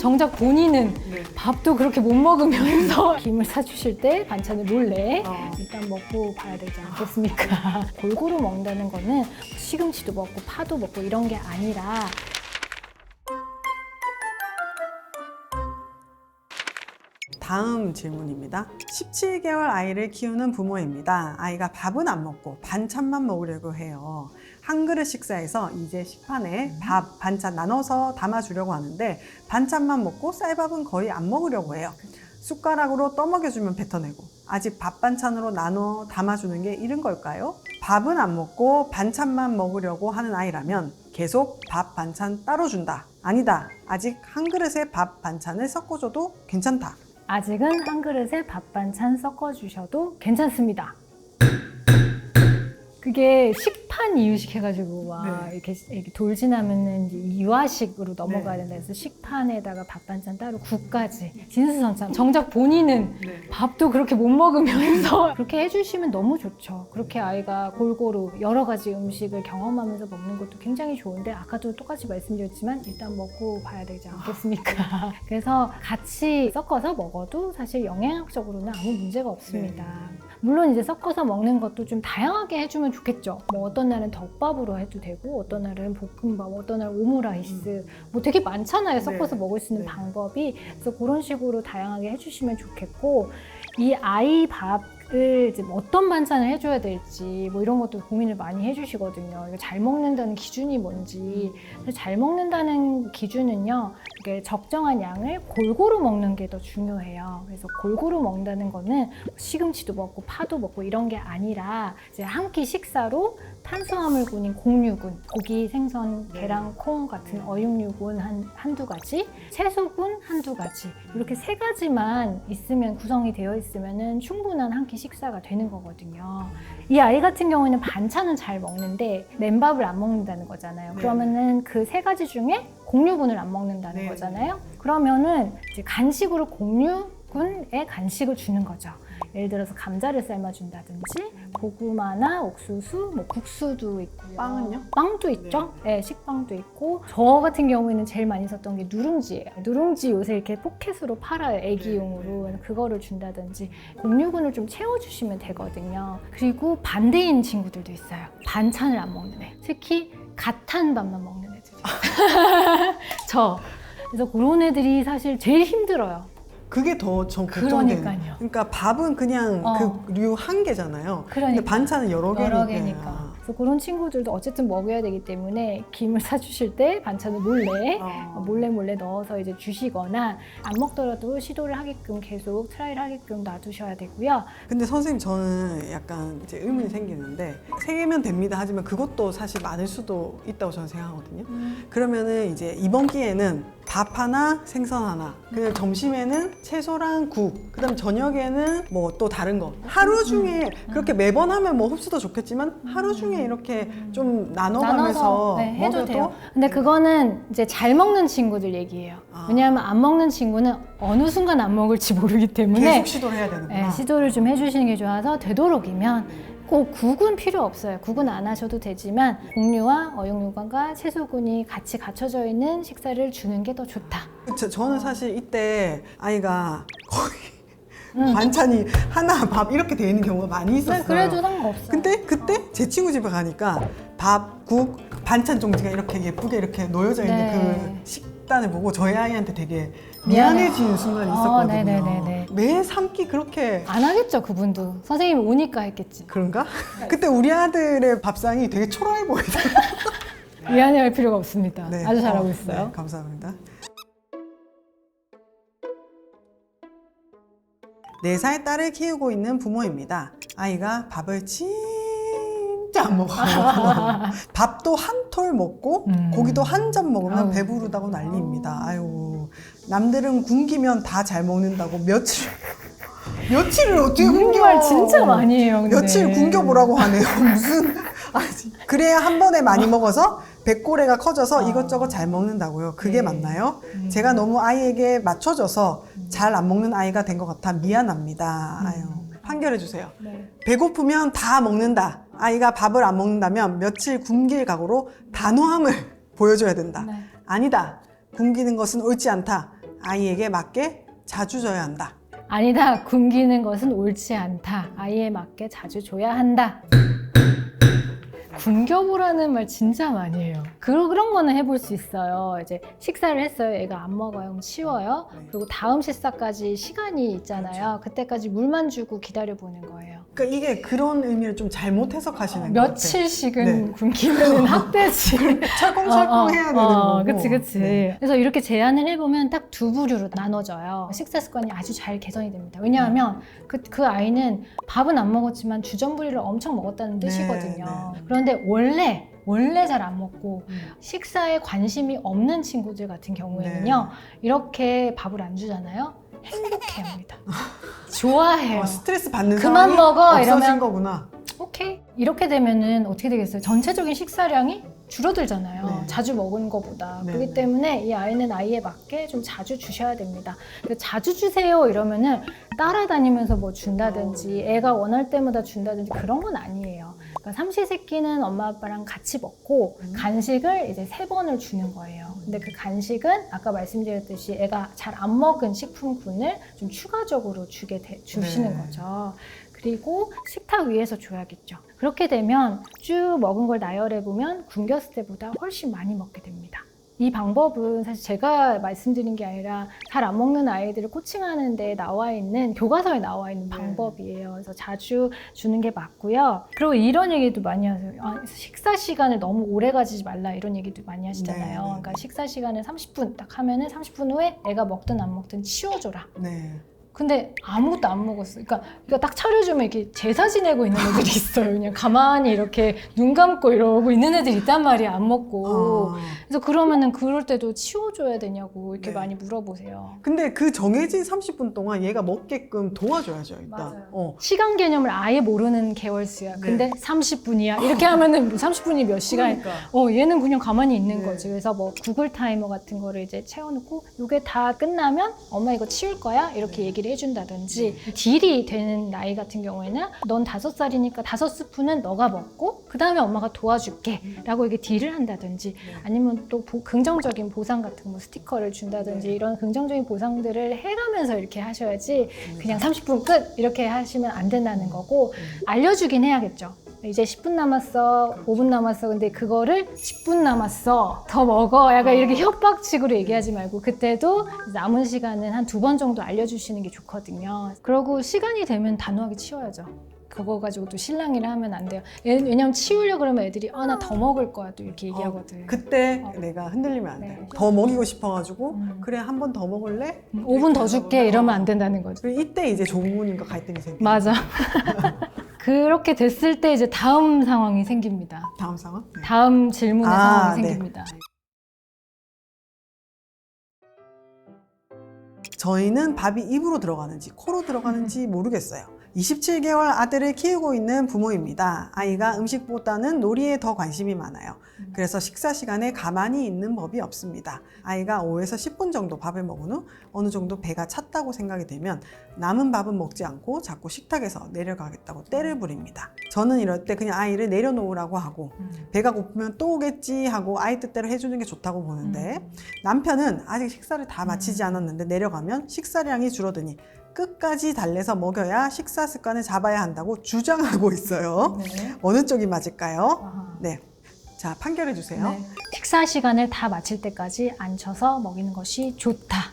정작 본인은 네. 밥도 그렇게 못 먹으면서 김을 사주실 때 반찬을 몰래 어. 일단 먹고 봐야 되지 않겠습니까? 골고루 먹는다는 거는 시금치도 먹고 파도 먹고 이런 게 아니라 다음 질문입니다. 17개월 아이를 키우는 부모입니다. 아이가 밥은 안 먹고 반찬만 먹으려고 해요. 한 그릇 식사에서 이제 식판에 밥, 반찬 나눠서 담아주려고 하는데 반찬만 먹고 쌀밥은 거의 안 먹으려고 해요. 숟가락으로 떠먹여주면 뱉어내고 아직 밥 반찬으로 나눠 담아주는 게 이른 걸까요? 밥은 안 먹고 반찬만 먹으려고 하는 아이라면 계속 밥 반찬 따로 준다. 아니다. 아직 한 그릇에 밥 반찬을 섞어줘도 괜찮다. 아직은 한 그릇에 밥 반찬 섞어 주셔도 괜찮습니다. 그게 식 판 이유식 해가지고 막 네. 이렇게, 이렇게 돌진하면은 이제 이화식으로 넘어가야 네. 된다 해서 식판에다가 밥 반찬 따로 국까지 진수성찬 정작 본인은 네. 밥도 그렇게 못 먹으면서 그렇게 해주시면 너무 좋죠. 그렇게 아이가 골고루 여러 가지 음식을 경험하면서 먹는 것도 굉장히 좋은데 아까도 똑같이 말씀드렸지만 일단 먹고 봐야 되지 않겠습니까? 그래서 같이 섞어서 먹어도 사실 영양학적으로는 아무 문제가 없습니다. 물론 이제 섞어서 먹는 것도 좀 다양하게 해주면 좋겠죠. 뭐 어떤 날은 덮밥으로 해도 되고 어떤 날은 볶음밥, 어떤 날 오므라이스 뭐 되게 많잖아요. 섞어서 네. 먹을 수 있는 네. 방법이 그래서 그런 식으로 다양하게 해주시면 좋겠고 이 아이 밥을 이제 뭐 어떤 반찬을 해줘야 될지 뭐 이런 것도 고민을 많이 해주시거든요. 이거 잘 먹는다는 기준이 뭔지 잘 먹는다는 기준은요. 이게 적정한 양을 골고루 먹는 게 더 중요해요. 그래서 골고루 먹는다는 거는 시금치도 먹고 파도 먹고 이런 게 아니라 이제 한 끼 식사로 탄수화물군인 곡류군, 고기, 생선, 계란, 콩 같은 어육류군 한, 한두 가지, 채소군 한두 가지 이렇게 세 가지만 있으면 구성이 되어 있으면 충분한 한 끼 식사가 되는 거거든요. 이 아이 같은 경우에는 반찬은 잘 먹는데 맨밥을 안 먹는다는 거잖아요. 네. 그러면은 그 세 가지 중에 곡류군을 안 먹는다는 네. 거잖아요. 그러면은 간식으로 곡류군의 간식을 주는 거죠. 예를 들어서 감자를 삶아준다든지 고구마나 옥수수, 뭐 국수도 있고요. 빵은요? 빵도 있죠. 네. 식빵도 있고 저 같은 경우에는 제일 많이 썼던 게 누룽지예요. 누룽지 요새 이렇게 포켓으로 팔아요. 애기용으로. 그래서 그거를 준다든지 곡류군을 좀 채워주시면 되거든요. 그리고 반대인 친구들도 있어요. 반찬을 안 먹는 애. 특히 갓한 밥만 먹는 애들. 저. 그래서 그런 애들이 사실 제일 힘들어요. 그게 더전 걱정되는. 그러니까요. 그러니까 밥은 그냥 어. 그류 한 개잖아요. 근데 그러니까. 반찬은 여러 개니까. 여러 개니까. 그래서 그런 친구들도 어쨌든 먹여야 되기 때문에 김을 사주실 때 반찬을 몰래 어. 몰래 몰래 넣어서 이제 주시거나 안 먹더라도 시도를 하게끔 계속 트라이를 하게끔 놔두셔야 되고요. 근데 선생님 저는 약간 이제 의문이 음. 생기는데 세 개면 됩니다 하지만 그것도 사실 많을 수도 있다고 저는 생각하거든요. 그러면은 이제 이번 기회는 밥 하나, 생선 하나. 그다음 점심에는 채소랑 국. 그다음 저녁에는 뭐 또 다른 거. 하루 중에 그렇게 매번 하면 뭐 흡수도 좋겠지만 하루 중에 이렇게 좀 나눠가면서 나눠서 네, 해도 먹여도 돼요. 근데 그거는 이제 잘 먹는 친구들 얘기예요. 아. 왜냐하면 안 먹는 친구는 어느 순간 안 먹을지 모르기 때문에 계속 시도를 해야 되는구나. 네, 시도를 좀 해주시는 게 좋아서 되도록이면 꼭 국은 필요 없어요. 국은 안 하셔도 되지만 곡류와 어육류관과 채소군이 같이 갖춰져 있는 식사를 주는 게 더 좋다. 저, 저는 사실 이때 아이가 거의 음. 반찬이 하나 밥 이렇게 돼 있는 경우가 많이 있었어요. 네, 그래도 상관없어요. 근데 그때 제 친구 집에 가니까 밥, 국, 반찬 종지가 이렇게 예쁘게 이렇게 놓여져 있는 네. 그 식 단을 보고 저희 아이한테 되게 미안해. 미안해지는 순간이 어, 있었거든요. 네네네네. 매 삼기 그렇게 안 하겠죠, 그분도. 선생님이 오니까 했겠지. 그런가? 그때 우리 아들의 밥상이 되게 초라해 보이더라고요. 미안해할 필요가 없습니다. 네. 아주 잘하고 어, 있어요. 네, 감사합니다. 네살 딸을 키우고 있는 부모입니다. 아이가 밥을 진짜 안 먹어요. 밥도 한 톨 먹고 음. 고기도 한 점 먹으면 아우. 배부르다고 난리입니다. 아유 남들은 굶기면 다 잘 먹는다고 며칠 며칠을 어떻게 굶겨? 정말 진짜 많이 해요. 근데. 며칠 굶겨보라고 하네요. 무슨 아니, 그래야 한 번에 많이 먹어서 배꼬래가 커져서 어. 이것저것 잘 먹는다고요. 그게 네. 맞나요? 음. 제가 너무 아이에게 맞춰져서 잘 안 먹는 아이가 된 것 같아 미안합니다. 음. 아유 판결해 주세요. 네. 배고프면 다 먹는다. 아이가 밥을 안 먹는다면 며칠 굶길 각오로 단호함을 보여줘야 된다. 네. 아니다. 굶기는 것은 옳지 않다. 아이에게 맞게 자주 줘야 한다. 아니다. 굶기는 것은 옳지 않다. 아이에 맞게 자주 줘야 한다. 굶겨보라는 말 진짜 많이 해요. 그런 그런 거는 해볼 수 있어요. 이제 식사를 했어요. 애가 안 먹어요. 그럼 치워요. 네. 그리고 다음 식사까지 시간이 있잖아요. 그때까지 물만 주고 기다려 보는 거예요. 그러니까 이게 그런 의미를 좀 잘못 해석하시는 것 같아요. 며칠씩은 네. 굶기면 학대지. 철컹철컹 해야 되는 거고. 그치, 그치. 네. 그래서 이렇게 제안을 해보면 딱 두 부류로 나눠져요. 식사 습관이 아주 잘 개선이 됩니다. 왜냐하면 그, 그 아이는 밥은 안 먹었지만 주전부리를 엄청 먹었다는 네, 뜻이거든요. 네, 네. 그런데 원래 원래 잘 안 먹고 음. 식사에 관심이 없는 친구들 같은 경우에는요 이렇게 밥을 안 주잖아요 행복해합니다. 좋아해요. 어, 스트레스 받는 그만 상황이 먹어, 없어진 이러면 거구나. 오케이. 이렇게 되면은 어떻게 되겠어요? 전체적인 식사량이 줄어들잖아요. 네. 자주 먹은 것보다. 네, 그렇기 네. 때문에 이 아이는 아이에 맞게 좀 자주 주셔야 됩니다. 근데 자주 주세요 이러면은 따라다니면서 뭐 준다든지 애가 원할 때마다 준다든지 그런 건 아니에요 그러니까 삼시세끼는 엄마 아빠랑 같이 먹고 음. 간식을 이제 세 번을 주는 거예요. 근데 그 간식은 아까 말씀드렸듯이 애가 잘 안 먹은 식품군을 좀 추가적으로 주게 돼- 주시는 네. 거죠. 그리고 식탁 위에서 줘야겠죠. 그렇게 되면 쭉 먹은 걸 나열해 보면 굶겼을 때보다 훨씬 많이 먹게 됩니다. 이 방법은 사실 제가 말씀드린 게 아니라 잘 안 먹는 아이들을 코칭하는 데 나와 있는 교과서에 나와 있는 네. 방법이에요. 그래서 자주 주는 게 맞고요. 그리고 이런 얘기도 많이 하세요. 아, 식사 시간을 너무 오래 가지지 말라 이런 얘기도 많이 하시잖아요. 네, 네, 그러니까 네. 식사 시간을 30분 딱 하면은 30분 후에 애가 먹든 안 먹든 치워줘라. 네. 근데 아무것도 안 먹었어. 그러니까, 그러니까 딱 차려주면 이렇게 제사 지내고 있는 애들이 있어요. 그냥 가만히 이렇게 눈 감고 이러고 있는 애들이 있단 말이야. 안 먹고. 어. 그래서 그러면은 그럴 때도 치워줘야 되냐고 이렇게 네. 많이 물어보세요. 근데 그 정해진 30분 동안 얘가 먹게끔 도와줘야죠, 일단. 맞아요. 어. 시간 개념을 아예 모르는 개월수야. 네. 근데 30분이야. 이렇게 하면은 뭐 30분이 몇 시간? 그러니까. 어, 얘는 그냥 가만히 있는 네. 거지. 그래서 뭐 구글 타이머 같은 거를 이제 채워놓고 이게 다 끝나면 엄마 이거 치울 거야? 이렇게 네. 얘기를 해준다든지 딜이 되는 나이 같은 경우에는 넌 다섯 살이니까 다섯 스푼은 너가 먹고 그 다음에 엄마가 도와줄게 라고 이게 딜을 한다든지 네. 아니면 또 보- 긍정적인 보상 같은 거 스티커를 준다든지 네. 이런 긍정적인 보상들을 해가면서 이렇게 하셔야지 음. 그냥 30분 끝 이렇게 하시면 안 된다는 거고 음. 알려주긴 해야겠죠. 이제 10분 남았어, 5분 남았어. 근데 그거를 10분 남았어. 더 먹어. 약간 이렇게 협박식으로 얘기하지 말고 그때도 남은 시간은 한 두 번 정도 알려주시는 게 좋거든요. 그러고 시간이 되면 단호하게 치워야죠. 그거 가지고 또 실랑이를 하면 안 돼요. 얘- 왜냐면 치우려고 그러면 애들이 아 나 더 먹을 거야 또 이렇게 얘기하거든. 그때 어. 내가 흔들리면 안 돼. 네. 더 먹이고 싶어가지고, 음. 그래, 한 번 더 먹을래? 5분 더 줄게 이러면 안 된다는 거죠. 이때 이제 조부모님과 갈등이 생겨. 맞아. 그렇게 됐을 때 이제 다음 상황이 생깁니다. 다음 상황? 네. 다음 질문의 아, 상황이 네. 생깁니다. 저희는 밥이 입으로 들어가는지 코로 들어가는지 모르겠어요. 27개월 아들을 키우고 있는 부모입니다. 아이가 음식보다는 놀이에 더 관심이 많아요. 그래서 식사 시간에 가만히 있는 법이 없습니다. 아이가 5에서 10분 정도 밥을 먹은 후 어느 정도 배가 찼다고 생각이 되면 남은 밥은 먹지 않고 자꾸 식탁에서 내려가겠다고 떼를 부립니다. 저는 이럴 때 그냥 아이를 내려놓으라고 하고 배가 고프면 또 오겠지 하고 아이 뜻대로 해주는 게 좋다고 보는데 남편은 아직 식사를 다 마치지 않았는데 내려가면 식사량이 줄어드니 끝까지 달래서 먹여야 식사 습관을 잡아야 한다고 주장하고 있어요. 네. 어느 쪽이 맞을까요? 아하. 네. 자, 판결해 주세요. 네. 식사 시간을 다 마칠 때까지 앉혀서 먹이는 것이 좋다.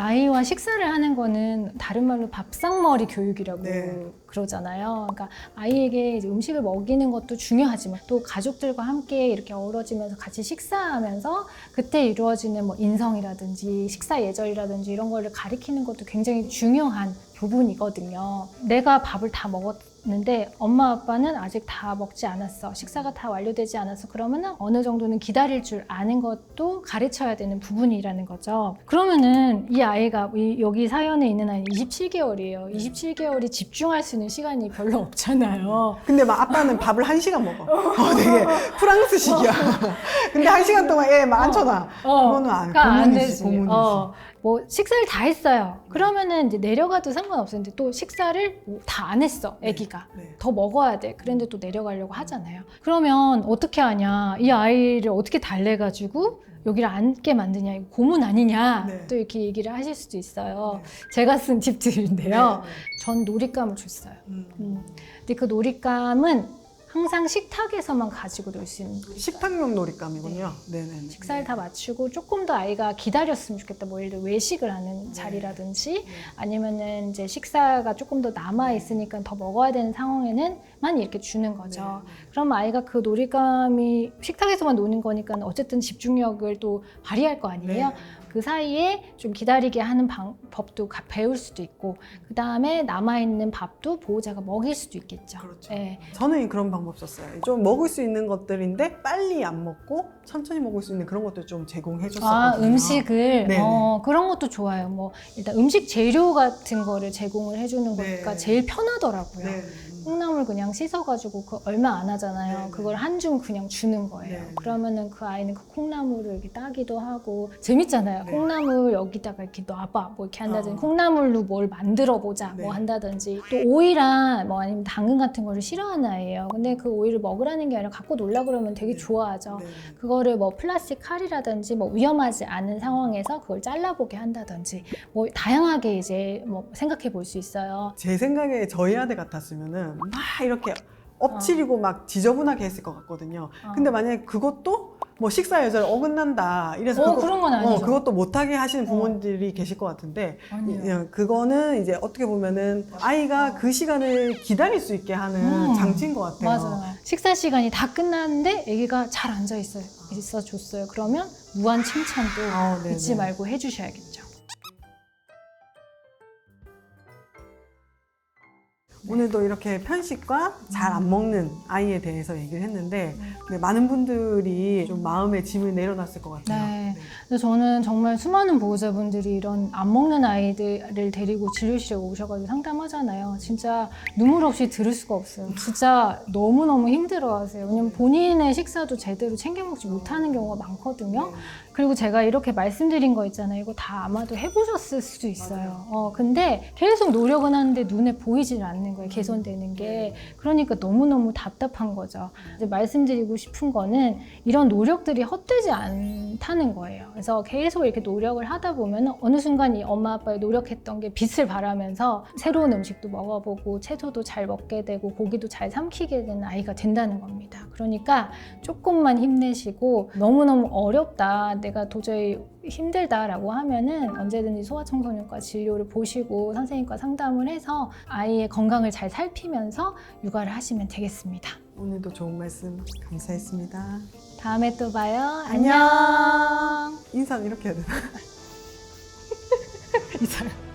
아이와 식사를 하는 거는 다른 말로 밥상머리 교육이라고 네. 그러잖아요. 그러니까 아이에게 음식을 먹이는 것도 중요하지만 또 가족들과 함께 이렇게 어우러지면서 같이 식사하면서 그때 이루어지는 뭐 인성이라든지 식사 예절이라든지 이런 거를 가리키는 것도 굉장히 중요한 부분이거든요. 내가 밥을 다 먹었 는데 엄마 아빠는 아직 다 먹지 않았어. 식사가 다 완료되지 않았어. 그러면은 어느 정도는 기다릴 줄 아는 것도 가르쳐야 되는 부분이라는 거죠. 그러면은 이 아이가 이- 여기 사연에 있는 아이 27개월이에요. 27개월이 집중할 수 있는 시간이 별로 없잖아요. 근데 막 아빠는 밥을 한 시간 먹어. 어, 되게 프랑스식이야. 근데 한 시간 동안 애 많잖아. 어, 그거는 안, 그러니까 안 고문이지, 되지. 고문이지. 어, 뭐 식사를 다 했어요. 그러면은 이제 내려가도 상관없었는데 또 식사를 다안 했어, 아기가. 네. 더 먹어야 돼. 그런데 또 내려가려고 하잖아요. 그러면 어떻게 하냐? 이 아이를 어떻게 달래가지고 여기를 앉게 만드냐 이거 고문 아니냐 네. 또 이렇게 얘기를 하실 수도 있어요. 제가 쓴 팁들인데요. 전 놀잇감을 줬어요. 음. 음. 근데 그 놀잇감은 항상 식탁에서만 가지고 놀 수 있는 식탁용 놀잇감이군요. 네. 네 식사를 다 마치고 조금 더 아이가 기다렸으면 좋겠다. 뭐 예를 들어 외식을 하는 자리라든지 아니면은 이제 식사가 조금 더 남아 있으니까 더 먹어야 되는 상황에는 만 이렇게 주는 거죠. 그럼 아이가 그 놀이감이 식탁에서만 노는 거니까 어쨌든 집중력을 또 발휘할 거 아니에요. 그 사이에 좀 기다리게 하는 방법도 가- 배울 수도 있고 그 다음에 남아 있는 밥도 보호자가 먹일 수도 있겠죠. 그렇죠. 네. 저는 그런 방법 썼어요. 좀 먹을 수 있는 것들인데 빨리 안 먹고 천천히 먹을 수 있는 그런 것들 좀 제공해 줬었거든요. 아, 음식을 네네. 어, 그런 것도 좋아요. 뭐 일단 음식 재료 같은 거를 제공을 해주는 네. 거니까 제일 편하더라고요. 네. 콩나물 그냥 씻어가지고 그 얼마 안 하잖아요. 네네. 그걸 한 줌 그냥 주는 거예요. 네네. 그러면은 그 아이는 그 콩나물을 이렇게 따기도 하고 재밌잖아요. 네. 콩나물 여기다가 이렇게 놔봐 뭐 이렇게 한다든지 어. 콩나물로 뭘 만들어 보자 네. 뭐 한다든지 또 오이랑 뭐 아니면 당근 같은 거를 싫어하는 아이예요. 근데 그 오이를 먹으라는 게 아니라 갖고 놀라 그러면 되게 네. 좋아하죠. 네. 그거를 뭐 플라스틱 칼이라든지 뭐 위험하지 않은 상황에서 그걸 잘라보게 한다든지 뭐 다양하게 이제 뭐 생각해 볼 수 있어요. 제 생각에 저희 아들 같았으면은 막 이렇게 엎치리고 막 지저분하게 했을 것 같거든요. 어. 근데 만약에 그것도 뭐 식사 예절 어긋난다 이래서 어, 그거- 그런 건 아니죠. 어, 그것도 못하게 하시는 부모님들이 계실 것 같은데 아니요. 예, 그거는 이제 어떻게 보면은 아이가 그 시간을 기다릴 수 있게 하는 음. 장치인 것 같아요. 맞아요. 식사 시간이 다 끝났는데 아기가 잘 앉아 있어요. 있어 줬어요. 그러면 무한 칭찬도 어, 네네. 잊지 말고 해주셔야겠죠. 오늘도 이렇게 편식과 잘 안 먹는 아이에 대해서 얘기를 했는데 근데 많은 분들이 좀 마음의 짐을 내려놨을 것 같아요. 네. 근데 저는 정말 수많은 보호자분들이 이런 안 먹는 아이들을 데리고 진료실에 오셔가지고 상담하잖아요. 진짜 눈물 없이 들을 수가 없어요. 진짜 너무너무 힘들어하세요. 왜냐면 본인의 식사도 제대로 챙겨 먹지 못하는 경우가 많거든요. 그리고 제가 이렇게 말씀드린 거 있잖아요. 이거 다 아마도 해보셨을 수도 있어요. 어, 근데 계속 노력은 하는데 눈에 보이질 않는 거예요. 개선되는 게. 그러니까 너무너무 답답한 거죠. 이제 말씀드리고 싶은 거는 이런 노력들이 헛되지 않다는 거예요. 그래서 계속 이렇게 노력을 하다 보면 어느 순간 이 엄마 아빠의 노력했던 게 빛을 발하면서 새로운 음식도 먹어보고 채소도 잘 먹게 되고 고기도 잘 삼키게 되는 아이가 된다는 겁니다. 그러니까 조금만 힘내시고 너무너무 어렵다. 내가 도저히 힘들다라고 하면은 언제든지 소아청소년과 진료를 보시고 선생님과 상담을 해서 아이의 건강을 잘 살피면서 육아를 하시면 되겠습니다. 오늘도 좋은 말씀 감사했습니다. 다음에 또 봐요. 안녕. 안녕. 인사는 이렇게 해야 되나? 이사람.